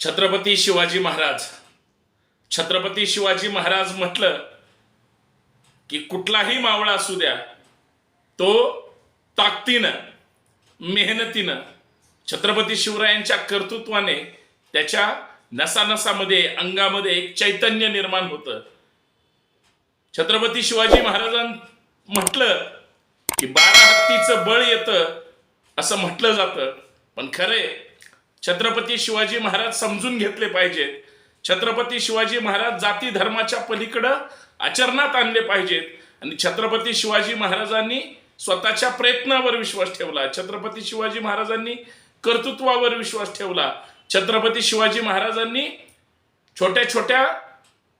छत्रपती शिवाजी महाराज. छत्रपती शिवाजी महाराज म्हटलं की कुठलाही मावळा असू द्या तो ताकदीनं मेहनतीनं छत्रपती शिवरायांच्या कर्तृत्वाने त्याच्या नसानसामध्ये अंगामध्ये एक चैतन्य निर्माण होतं. छत्रपती शिवाजी महाराजां म्हटलं की बारा हत्तीचं बळ येतं असं म्हटलं जातं. पण खरे छत्रपती शिवाजी महाराज समजून घेतले पाहिजेत छत्रपती शिवाजी महाराज जाती धर्माच्या पलीकडं आचरणात आणले पाहिजेत. आणि छत्रपती शिवाजी महाराजांनी स्वतःच्या प्रयत्नावर विश्वास ठेवला. छत्रपती शिवाजी महाराजांनी कर्तृत्वावर विश्वास ठेवला. छत्रपती शिवाजी महाराजांनी छोट्या छोट्या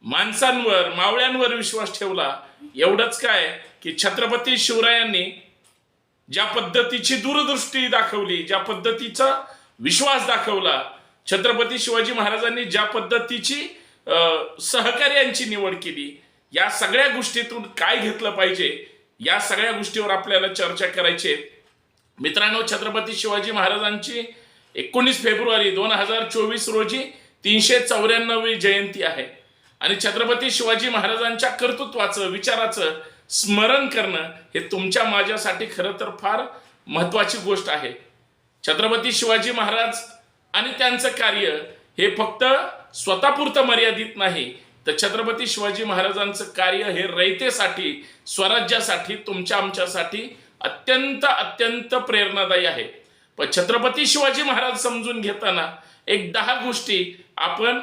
माणसांवर मावळ्यांवर विश्वास ठेवला. एवढंच काय की छत्रपती शिवरायांनी ज्या पद्धतीची दूरदृष्टी दाखवली ज्या पद्धतीचा विश्वास दाखवला. छत्रपती शिवाजी महाराजांनी ज्या पद्धतीची अं, सहकार्यांची निवड केली या सगळ्या गोष्टीतून काय घेतलं पाहिजे या सगळ्या गोष्टीवर आपल्याला चर्चा करायची मित्रांनो छत्रपती शिवाजी महाराजांची एकोणीस फेब्रुवारी दोन हजार चोवीस रोजी तीनशे चौऱ्याण्णवी जयंती आहे. आणि छत्रपती शिवाजी महाराजांच्या कर्तृत्वाचं विचाराचं स्मरण करणं हे तुमच्या माझ्यासाठी खरं तर फार महत्वाची गोष्ट आहे. छत्रपती शिवाजी महाराज आणि त्यांचं कार्य हे फक्त स्वतःपुरतं मर्यादित नाही तर छत्रपती शिवाजी महाराजांचं कार्य हे रयतेसाठी स्वराज्यासाठी तुमच्या आमच्यासाठी अत्यंत अत्यंत प्रेरणादायी आहे. पण छत्रपती शिवाजी महाराज समजून घेताना एक दहा गोष्टी आपण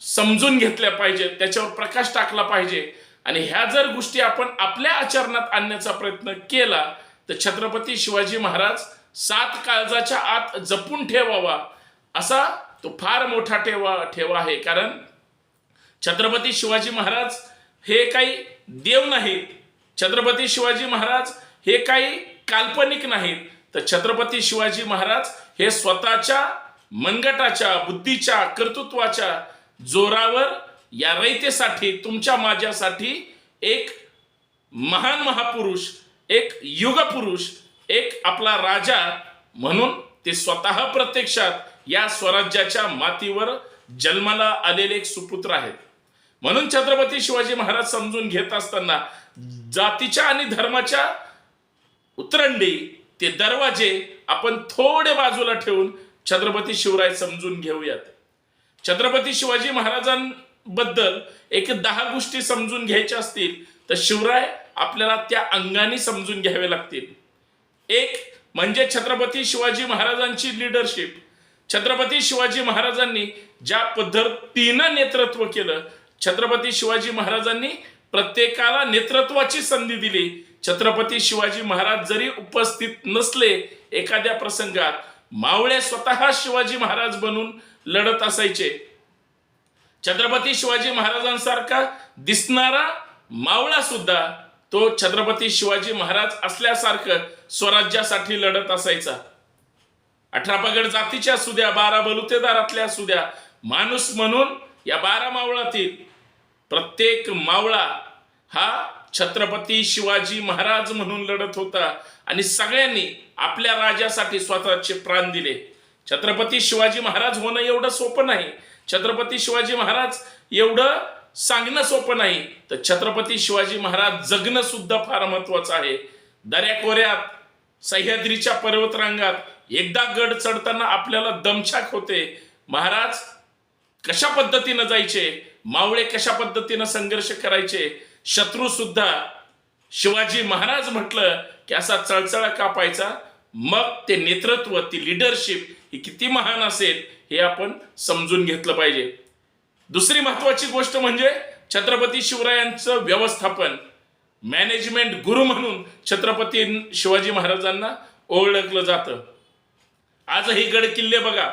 समजून घेतल्या पाहिजेत त्याच्यावर प्रकाश टाकला पाहिजे. आणि ह्या जर गोष्टी आपण आपल्या आचरणात आणण्याचा प्रयत्न केला तर छत्रपती शिवाजी महाराज सात काळजाच्या आत जपून ठेवावा. असा तो फार मोठा ठेवा ठेवा आहे. कारण छत्रपती शिवाजी महाराज हे काही देव नाहीत. छत्रपती शिवाजी महाराज हे काही काल्पनिक नाहीत. तर छत्रपती शिवाजी महाराज हे स्वतःच्या मनगटाच्या बुद्धीच्या कर्तृत्वाच्या जोरावर या रयतेसाठी तुमच्या माझ्यासाठी एक महान महापुरुष एक युगपुरुष एक आपला राजा म्हणून ते स्वतः प्रत्यक्षात या स्वराज्याच्या मातीवर जन्माला आलेले एक सुपुत्र आहेत म्हणून छत्रपती शिवाजी महाराज समजून घेत असताना जातीच्या आणि धर्माच्या उतरंडी ते दरवाजे आपण थोडे बाजूला ठेवून छत्रपती शिवराय समजून घेऊयात. छत्रपती शिवाजी महाराजांबद्दल एक दहा गोष्टी समजून घ्यायच्या असतील तर शिवराय आपल्याला त्या अंगाने समजून घ्यावे लागतील. एक म्हणजे छत्रपती शिवाजी महाराजांची लिडरशिप छत्रपती शिवाजी महाराजांनी ज्या पद्धतीनं नेतृत्व केलं छत्रपती शिवाजी महाराजांनी प्रत्येकाला नेतृत्वाची संधी दिली. छत्रपती शिवाजी महाराज जरी उपस्थित नसले एखाद्या प्रसंगात मावळे स्वतः शिवाजी महाराज बनून लढत असायचे. छत्रपती शिवाजी महाराजांसारखा दिसणारा मावळा सुद्धा तो छत्रपती शिवाजी महाराज असल्यासारखं स्वराज्यासाठी लढत असायचा. अठरा पगड जातीच्या असू द्या बारा बलुतेदारातल्या असू द्या माणूस म्हणून या बारा मावळातील प्रत्येक मावळा हा छत्रपती शिवाजी महाराज म्हणून लढत होता आणि सगळ्यांनी आपल्या राजासाठी स्वतःचे प्राण दिले. छत्रपती शिवाजी महाराज होणं एवढं सोपं नाही. छत्रपती शिवाजी महाराज एवढं सांगणं सोपं नाही. तर छत्रपती शिवाजी महाराज जगणं सुद्धा फार महत्वाचं आहे. दऱ्याखोऱ्यात सह्याद्रीच्या पर्वतरांगात एकदा गड चढताना आपल्याला दमछाक होते. महाराज कशा पद्धतीनं जायचे? मावळे कशा पद्धतीनं संघर्ष करायचे? शत्रू सुद्धा शिवाजी महाराज म्हटलं की असा चळचळा कापायचा. मग ते नेतृत्व ती लिडरशिप ही किती महान असेल हे आपण समजून घेतलं पाहिजे. दुसरी महत्वाची गोष्ट म्हणजे छत्रपती शिवरायांचं व्यवस्थापन. मॅनेजमेंट गुरु म्हणून छत्रपती शिवाजी महाराजांना ओळखलं जातं. आजही गड किल्ले बघा.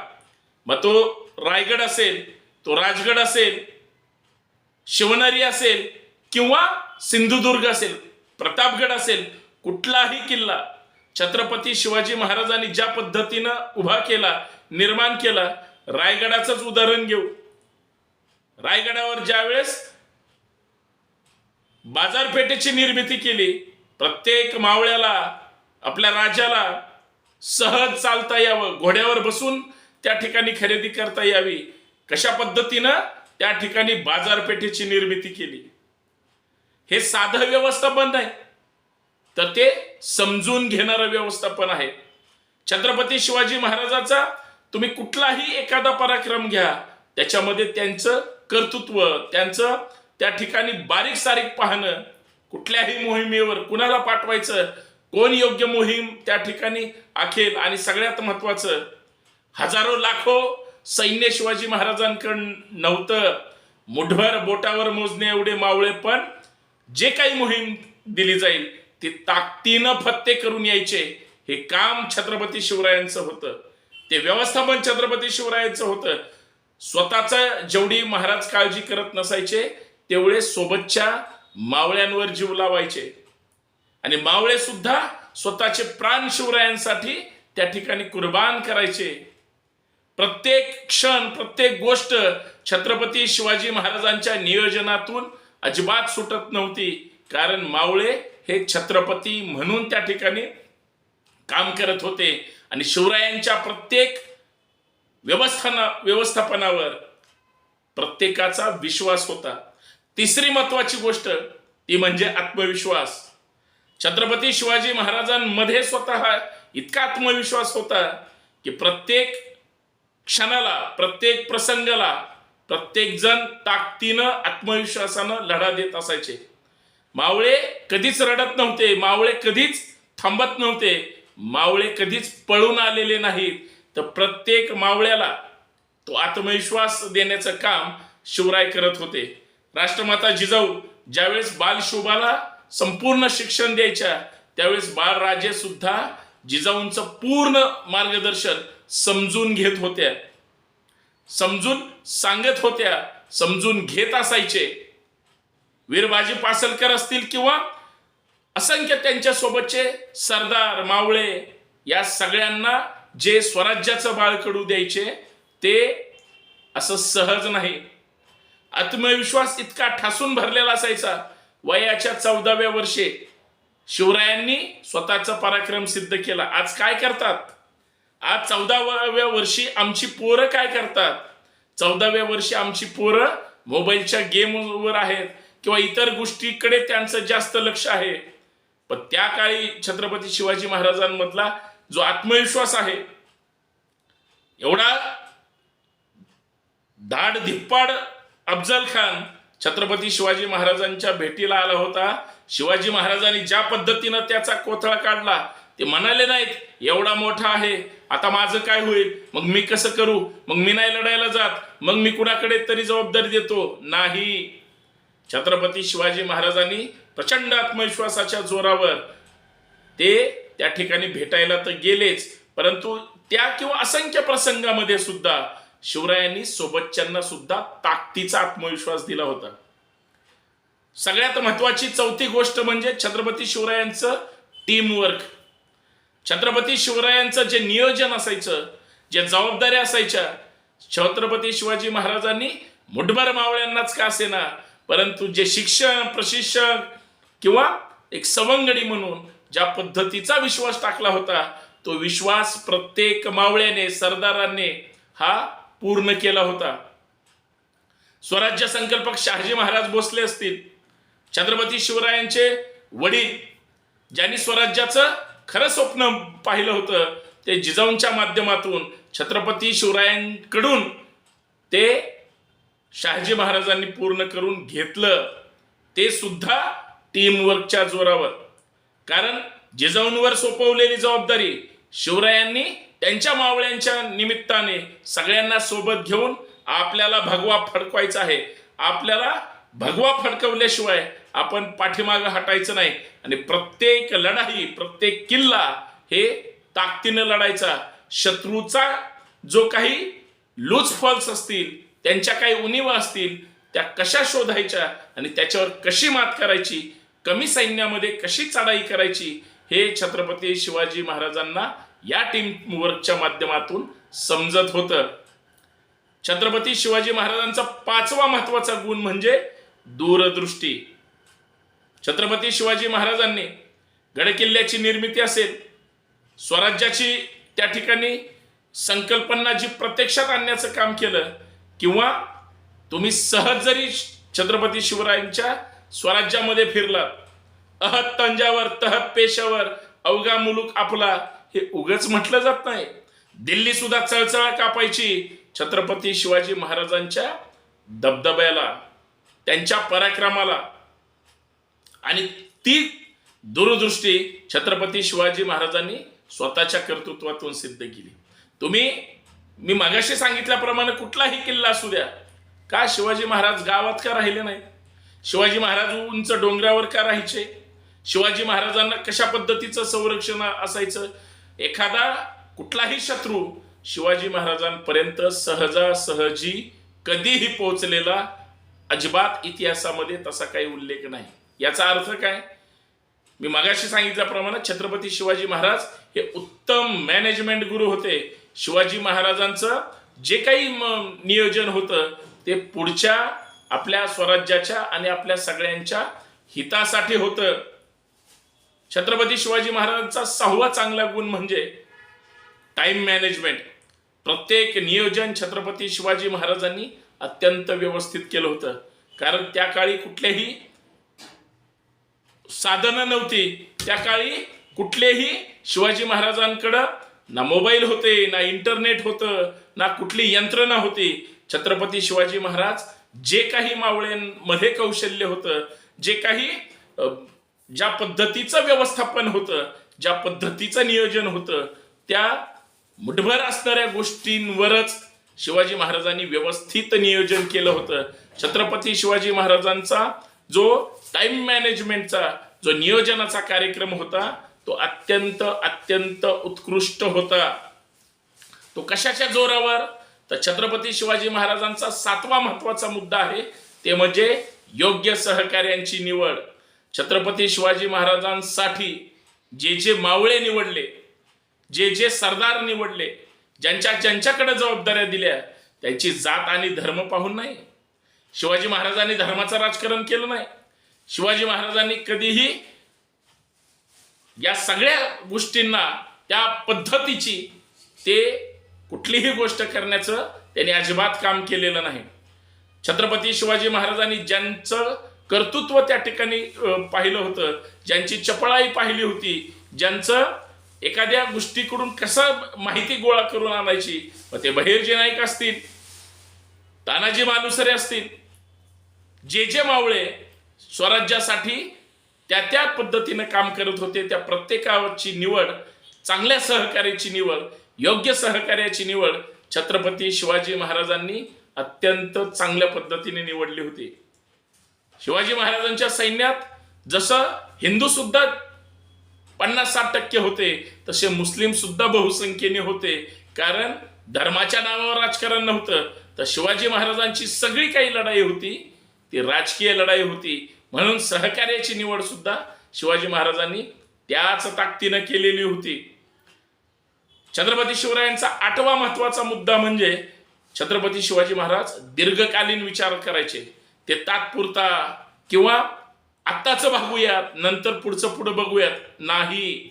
मग तो रायगड असेल तो राजगड असेल शिवनेरी असेल किंवा सिंधुदुर्ग असेल प्रतापगड असेल कुठलाही किल्ला छत्रपती शिवाजी महाराजांनी ज्या पद्धतीनं उभा केला निर्माण केला रायगडाचंच उदाहरण घेऊ. रायगडावर ज्यावेळेस बाजारपेठेची निर्मिती केली. प्रत्येक मावळ्याला आपल्या राजाला सहज चालता यावं. घोड्यावर बसून त्या ठिकाणी खरेदी करता यावी. कशा पद्धतीनं त्या ठिकाणी बाजारपेठेची निर्मिती केली. हे साधं व्यवस्थापन नाही तर ते समजून घेणारं व्यवस्थापन आहे. छत्रपती शिवाजी महाराजाचा तुम्ही कुठलाही एखादा पराक्रम घ्या त्याच्यामध्ये त्यांचं कर्तृत्व त्यांचं त्या ठिकाणी बारीक सारीक पाहणं कुठल्याही मोहिमेवर कुणाला पाठवायचं कोण योग्य मोहीम त्या ठिकाणी आखेल आणि सगळ्यात महत्वाचं हजारो लाखो सैन्य शिवाजी महाराजांकडं नव्हतं. मुठभर बोटावर मोजणे एवढे मावळे पण जे काही मोहीम दिली जाईल ती ताकदीनं फत्ते करून यायचे. हे काम छत्रपती शिवरायांचं होतं. ते व्यवस्थापन छत्रपती शिवरायांचं होतं. स्वतःचं जेवढी महाराज काळजी करत नसायचे तेवढे सोबतच्या मावळ्यांवर जीव लावायचे. आणि मावळे सुद्धा स्वतःचे प्राण शिवरायांसाठी त्या ठिकाणी कुर्बान करायचे. प्रत्येक क्षण प्रत्येक गोष्ट छत्रपती शिवाजी महाराजांच्या नियोजनातून अजिबात सुटत नव्हती. कारण मावळे हे छत्रपती म्हणून त्या ठिकाणी काम करत होते. आणि शिवरायांच्या प्रत्येक व्यवस्थाना व्यवस्थापनावर प्रत्येकाचा विश्वास होता. तिसरी महत्वाची गोष्ट ती म्हणजे आत्मविश्वास. छत्रपती शिवाजी महाराजांमध्ये स्वतः इतका आत्मविश्वास होता की प्रत्येक क्षणाला प्रत्येक प्रसंगाला प्रत्येक जण ताकदीनं आत्मविश्वासानं लढा देत असायचे. मावळे कधीच रडत नव्हते मावळे कधीच थांबत नव्हते मावळे कधीच पळून आलेले नाहीत. तर प्रत्येक मावळ्याला तो आत्मविश्वास देण्याचं काम शिवराय करत होते. राष्ट्रमाता जिजाऊ ज्यावेळेस बालशोभाला संपूर्ण शिक्षण द्यायच्या त्यावेळेस बाळराजे सुद्धा जिजाऊंचं पूर्ण मार्गदर्शन समजून घेत होत्या. समजून सांगत होत्या समजून घेत असायचे. वीरबाजी पासलकर असतील किंवा असंख्य त्यांच्या सोबतचे सरदार मावळे या सगळ्यांना जे स्वराज्याचं बाळकडू द्यायचे ते असं सहज नाही. आत्मविश्वास इतका ठासून भरलेला असायचा. वयाच्या चौदाव्या वर्षी शिवरायांनी स्वतःचा पराक्रम सिद्ध केला. आज काय करतात? आज चौदाव्या वर्षी आमची पोरं काय करतात? चौदाव्या वर्षी आमची पोरं मोबाईलच्या गेमवर आहेत किंवा इतर गोष्टीकडे त्यांचं जास्त लक्ष आहे. पण त्या काळी छत्रपती शिवाजी महाराजांमधला जो आत्मविश्वास आहे एवढा दाड धिप्पाड अफजल खान छत्रपती शिवाजी महाराजांच्या भेटीला आला होता. शिवाजी महाराजांनी ज्या पद्धतीनं त्याचा कोथळा काढला ते म्हणाले नाहीत एवढा मोठा आहे आता माझं काय होईल? मग मी कसं करू? मग मी नाही लढायला जात मग मी कुणाकडे तरी जबाबदारी देतो? नाही. छत्रपती शिवाजी महाराजांनी प्रचंड आत्मविश्वासाच्या जोरावर ते त्या ठिकाणी भेटायला तर गेलेच परंतु त्या किंवा असंख्य प्रसंगामध्ये सुद्धा शिवरायांनी सोबतच्यांना सुद्धा ताकदीचा आत्मविश्वास दिला होता. सगळ्यात महत्वाची चौथी गोष्ट म्हणजे छत्रपती शिवरायांचं टीमवर्क छत्रपती शिवरायांचं जे नियोजन असायचं जे जबाबदाऱ्या असायच्या छत्रपती शिवाजी महाराजांनी मुठभर मावळ्यांनाच का असेना परंतु जे शिक्षण प्रशिक्षक किंवा एक सवंगडी म्हणून ज्या पद्धतीचा विश्वास टाकला होता तो विश्वास प्रत्येक मावळ्याने सरदारांनी हा पूर्ण केला होता. स्वराज्य संकल्पक शहाजी महाराज भोसले असतील. छत्रपती शिवरायांचे वडील ज्यांनी स्वराज्याचं खरं स्वप्न पाहिलं होतं ते जिजाऊंच्या माध्यमातून छत्रपती शिवरायांकडून ते शहाजी महाराजांनी पूर्ण करून घेतलं. ते सुद्धा टीमवर्कच्या जोरावर. कारण जिजाऊंवर सोपवलेली जबाबदारी शिवरायांनी त्यांच्या मावळ्यांच्या निमित्ताने सगळ्यांना सोबत घेऊन आपल्याला भगवा फडकवायचा आहे. आपल्याला भगवा फडकवल्याशिवाय आपण पाठीमागं हटायचं नाही. आणि प्रत्येक लढाई प्रत्येक किल्ला हे ताकदीनं लढायचा. शत्रूचा जो काही लूज फॉल्स असतील त्यांच्या काही उणीवा असतील त्या कशा शोधायच्या आणि त्याच्यावर कशी मात करायची कमी सैन्यामध्ये कशी चढाई करायची हे छत्रपती शिवाजी महाराजांना या टीम वर्कच्या माध्यमातून समजत होतं. छत्रपती शिवाजी महाराजांचा पाचवा महत्त्वाचा गुण म्हणजे दूरदृष्टी. छत्रपती शिवाजी महाराजांनी गडकिल्ल्याची निर्मिती असेल स्वराज्याची त्या ठिकाणी संकल्पना जी प्रत्यक्षात आणण्याचं काम केलं किंवा तुम्ही सहज जरी छत्रपती शिवरायांच्या स्वराज्यामध्ये फिरलात अहत तंजावर तहत पेशावर अवघा मुलूक आपला हे उगच म्हटलं जात नाही. दिल्ली सुद्धा चळचळ कापायची. छत्रपती शिवाजी महाराजांच्या दबदब्याला त्यांच्या पराक्रमाला. आणि ती दूरदृष्टी छत्रपती शिवाजी महाराजांनी स्वतःच्या कर्तृत्वातून सिद्ध केली. तुम्ही मी मागाशी सांगितल्याप्रमाणे कुठलाही किल्ला असू द्या का शिवाजी महाराज गावात का राहिले नाही शिवाजी महाराज उंच डोंगरावर का राहायचे? शिवाजी महाराजांना कशा पद्धतीचं संरक्षण असायचं? एखादा कुठलाही शत्रू शिवाजी महाराजांपर्यंत सहजासहजी कधीही पोहोचलेला अजिबात इतिहासामध्ये तसा काही उल्लेख नाही. याचा अर्थ काय? मी मागाशी सांगितल्याप्रमाणे छत्रपती शिवाजी महाराज हे उत्तम मॅनेजमेंट गुरु होते. शिवाजी महाराजांचं जे काही म- नियोजन होतं ते पुढच्या आपल्या स्वराज्याच्या आणि आपल्या सगळ्यांच्या हितासाठी होतं. छत्रपती शिवाजी महाराजांचा सहावा चांगला गुण म्हणजे टाइम मॅनेजमेंट प्रत्येक नियोजन छत्रपती शिवाजी महाराजांनी अत्यंत व्यवस्थित केलं होतं. कारण त्या काळी कुठलेही साधनं नव्हती. त्या काळी कुठलेही शिवाजी महाराजांकडं ना मोबाईल होते ना इंटरनेट होतं ना कुठली यंत्रणा होती. छत्रपती शिवाजी महाराज जे काही मावळ्यांमध्ये कौशल्य होतं जे काही ज्या पद्धतीचं व्यवस्थापन होतं ज्या पद्धतीचं नियोजन होतं त्या मुठभर असणाऱ्या गोष्टींवरच शिवाजी महाराजांनी व्यवस्थित नियोजन केलं होतं. छत्रपती शिवाजी महाराजांचा जो टाइम मॅनेजमेंटचा जो नियोजनाचा कार्यक्रम होता तो अत्यंत अत्यंत उत्कृष्ट होता. तो कशाच्या जोरावर? तर छत्रपती शिवाजी महाराजांचा सातवा महत्त्वाचा मुद्दा आहे ते म्हणजे योग्य सहकार्यांची निवड. छत्रपती शिवाजी महाराजांसाठी जे जे मावळे निवडले जे जे सरदार निवडले ज्यांच्या ज्यांच्याकडे जबाबदाऱ्या दिल्या त्यांची जात आणि धर्म पाहून नाही. शिवाजी महाराजांनी धर्माचं राजकारण केलं नाही. शिवाजी महाराजांनी कधीही या सगळ्या गोष्टींना त्या पद्धतीची ते कुठलीही गोष्ट करण्याचं त्यांनी अजिबात काम केलेलं नाही. छत्रपती शिवाजी महाराजांनी ज्यांचं कर्तृत्व त्या ठिकाणी पाहिलं होतं. ज्यांची चपळाई पाहिली होती ज्यांचं एखाद्या गोष्टीकडून कसं माहिती गोळा करून आणायची मग ते बहिर्जी नाईक असतील तानाजी मालुसरे असतील जे जे मावळे स्वराज्यासाठी त्या त्या पद्धतीनं काम करत होते त्या प्रत्येकाची निवड चांगल्या सहकार्याची निवड योग्य सहकार्याची निवड छत्रपती शिवाजी महाराजांनी अत्यंत चांगल्या पद्धतीने निवडली होती. शिवाजी महाराजांच्या सैन्यात जसं हिंदू सुद्धा पन्नास साठ टक्के होते तसे मुस्लिम सुद्धा बहुसंख्येने होते. कारण धर्माच्या नावावर राजकारण नव्हतं तर शिवाजी महाराजांची सगळी काही लढाई होती ती राजकीय लढाई होती. म्हणून सहकार्याची निवड सुद्धा शिवाजी महाराजांनी त्याच ताकदीनं केलेली होती. छत्रपती शिवरायांचा आठवा महत्त्वाचा मुद्दा म्हणजे छत्रपती शिवाजी महाराज दीर्घकालीन विचार करायचे. ते तात्पुरता किंवा आत्ताचं बघूयात नंतर पुढचं पुढं बघूयात. नाही.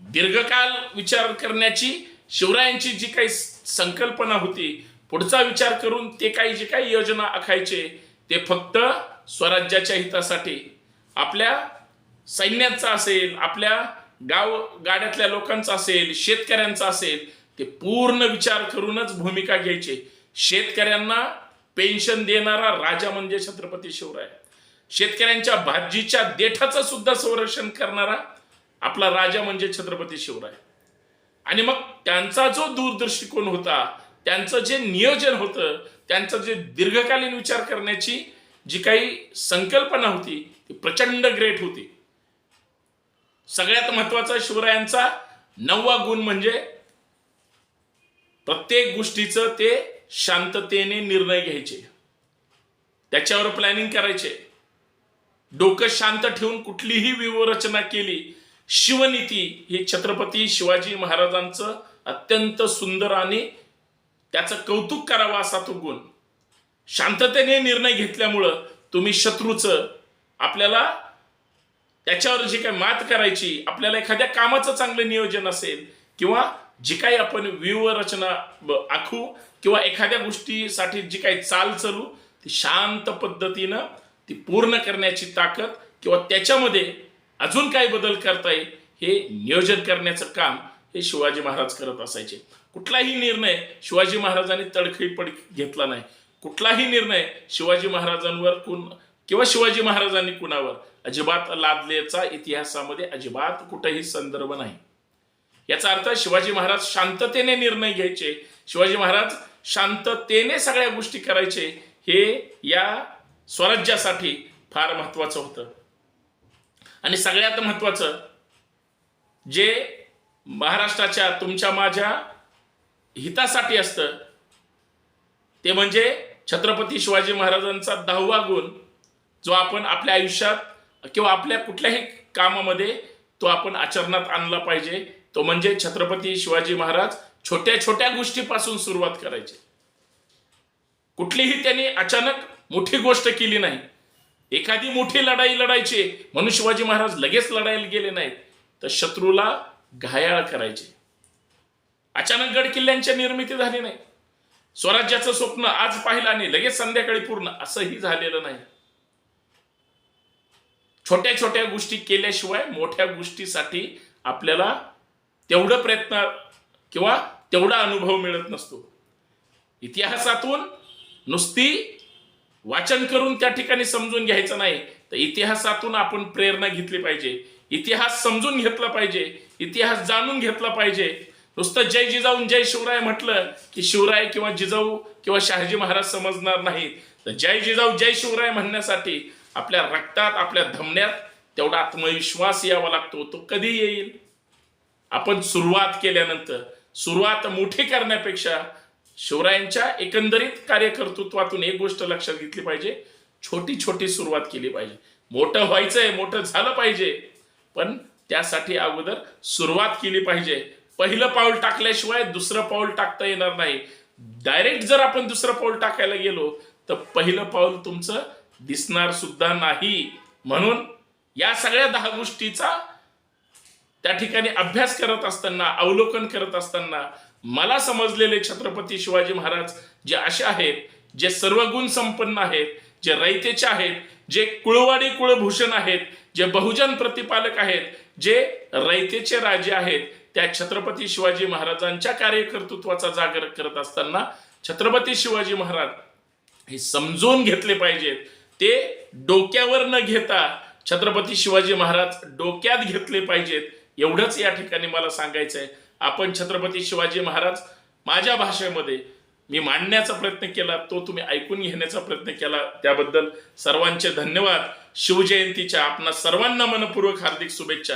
दीर्घकाल विचार करण्याची शिवरायांची जी काही संकल्पना होती पुढचा विचार करून ते काही जे काही योजना आखायचे ते फक्त स्वराज्याच्या हितासाठी. आपल्या सैन्याचा असेल आपल्या गाव गाड्यातल्या लोकांचा असेल शेतकऱ्यांचा असेल ते पूर्ण विचार करूनच भूमिका घ्यायचे. शेतकऱ्यांना पेन्शन देणारा राजा म्हणजे छत्रपती शिवराय. शेतकऱ्यांच्या भाजीच्या देठाचं सुद्धा संरक्षण करणारा आपला राजा म्हणजे छत्रपती शिवराय. आणि मग त्यांचा जो दूरदृष्टिकोन होता त्यांचं जे नियोजन होतं त्यांचं जे दीर्घकालीन विचार करण्याची जी काही संकल्पना होती ती प्रचंड ग्रेट होती. सगळ्यात महत्त्वाचा शिवरायांचा नववा गुण म्हणजे प्रत्येक गोष्टीचं ते शांततेने निर्णय घ्यायचे. त्याच्यावर प्लॅनिंग करायचे. डोकं शांत ठेवून कुठलीही व्यूहरचना केली शिवनीती ही छत्रपती शिवाजी महाराजांचं अत्यंत सुंदर आणि त्याचं कौतुक करावं असा तो गुण. शांततेने निर्णय घेतल्यामुळं तुम्ही शत्रूचं आपल्याला त्याच्यावर जी काही मात करायची आपल्याला एखाद्या कामाचं चांगलं नियोजन असेल किंवा जी काही आपण व्यूहरचना आखू किंवा एखाद्या गोष्टीसाठी जी काही चाल चालू ती शांत पद्धतीनं ती पूर्ण करण्याची ताकद किंवा त्याच्यामध्ये अजून काय बदल करता येईल हे नियोजन करण्याचं काम हे शिवाजी महाराज करत असायचे. कुठलाही निर्णय शिवाजी महाराजांनी तडखळीपड घेतला नाही. कुठलाही निर्णय शिवाजी महाराजांवर कुण किंवा शिवाजी महाराजांनी कुणावर अजिबात लादल्याचा इतिहासामध्ये अजिबात कुठेही संदर्भ नाही. याचा अर्थ शिवाजी महाराज शांततेने निर्णय घ्यायचे. शिवाजी महाराज शांततेने सगळ्या गोष्टी करायचे. हे या स्वराज्यासाठी फार महत्वाचं होतं. आणि सगळ्यात महत्वाचं जे महाराष्ट्राच्या तुमच्या माझ्या हितासाठी असतं ते म्हणजे छत्रपती शिवाजी महाराजांचा दहावा गुण जो आपण आपल्या आयुष्यात किंवा आपल्या कुठल्याही कामामध्ये तो आपण आचरणात आणला पाहिजे. तो म्हणजे छत्रपती शिवाजी महाराज छोट्या छोट्या गोष्टीपासून सुरुवात करायचे. कुठलीही त्यांनी अचानक मोठी गोष्ट केली नाही. एखादी मोठी लढाई लढायची म्हणून शिवाजी महाराज लगेच लढायला गेले नाहीत. तर शत्रूला घायाळ करायचे. अचानक गड किल्ल्यांची निर्मिती झाली नाही. स्वराज्याचं स्वप्न आज पाहिलं आणि लगेच संध्याकाळी पूर्ण असंही झालेलं नाही. छोट्या छोट्या गोष्टी केल्याशिवाय मोठ्या गोष्टीसाठी आपल्याला तेवढं प्रयत्न किंवा तेवढा अनुभव मिळत नसतो. इतिहासातून नुसती वाचन करून त्या ठिकाणी समजून घ्यायचं नाही तर इतिहासातून आपण प्रेरणा घेतली पाहिजे. इतिहास समजून घेतला पाहिजे इतिहास जाणून घेतला पाहिजे. नुसतं जय जिजाऊ जय शिवराय म्हटलं की शिवराय किंवा जिजाऊ किंवा शहाजी महाराज समजणार नाहीत. तर जय जिजाऊ जय शिवराय म्हणण्यासाठी आपल्या रक्तात आपल्या धमन्यात तेवढा आत्मविश्वास यावा लागतो. तो कधी येईल? आपण सुरुवात केल्यानंतर सुरुवात मोठी करण्यापेक्षा शिवरायांच्या एकंदरीत कार्यकर्तृत्वातून एक गोष्ट लक्षात घेतली पाहिजे छोटी छोटी सुरुवात केली पाहिजे. मोठं व्हायचंय मोठं झालं पाहिजे पण त्यासाठी अगोदर सुरुवात केली पाहिजे. पहिलं पाऊल टाकल्याशिवाय दुसरं पाऊल टाकता येणार नाही. डायरेक्ट जर आपण दुसरं पाऊल टाकायला गेलो तर पहिलं पाऊल तुमचं दिसणार सुद्धा नाही. म्हणून या सगळ्या दहा गोष्टीचा त्या ठिकाणी अभ्यास करत असताना अवलोकन करत असताना मला समजलेले छत्रपती शिवाजी महाराज जे असे आहेत जे सर्व गुण संपन्न आहेत जे रयतेचे आहेत जे कुळवाडी कुळभूषण आहेत जे बहुजन प्रतिपालक आहेत जे रयतेचे राजे आहेत त्या छत्रपती शिवाजी महाराजांच्या कार्यकर्तृत्वाचा जागर करत असताना छत्रपती शिवाजी महाराज हे समजून घेतले पाहिजेत. ते डोक्यावर न घेता छत्रपती शिवाजी महाराज डोक्यात घेतले पाहिजेत. एवढंच या ठिकाणी मला सांगायचं आहे आपण छत्रपती शिवाजी महाराज माझ्या भाषेमध्ये मी मांडण्याचा प्रयत्न केला तो तुम्ही ऐकून घेण्याचा प्रयत्न केला. त्याबद्दल सर्वांचे धन्यवाद. शिवजयंतीच्या आपणा सर्वांना मनपूर्वक हार्दिक शुभेच्छा.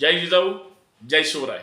जय जिजाऊ जय शिवराय.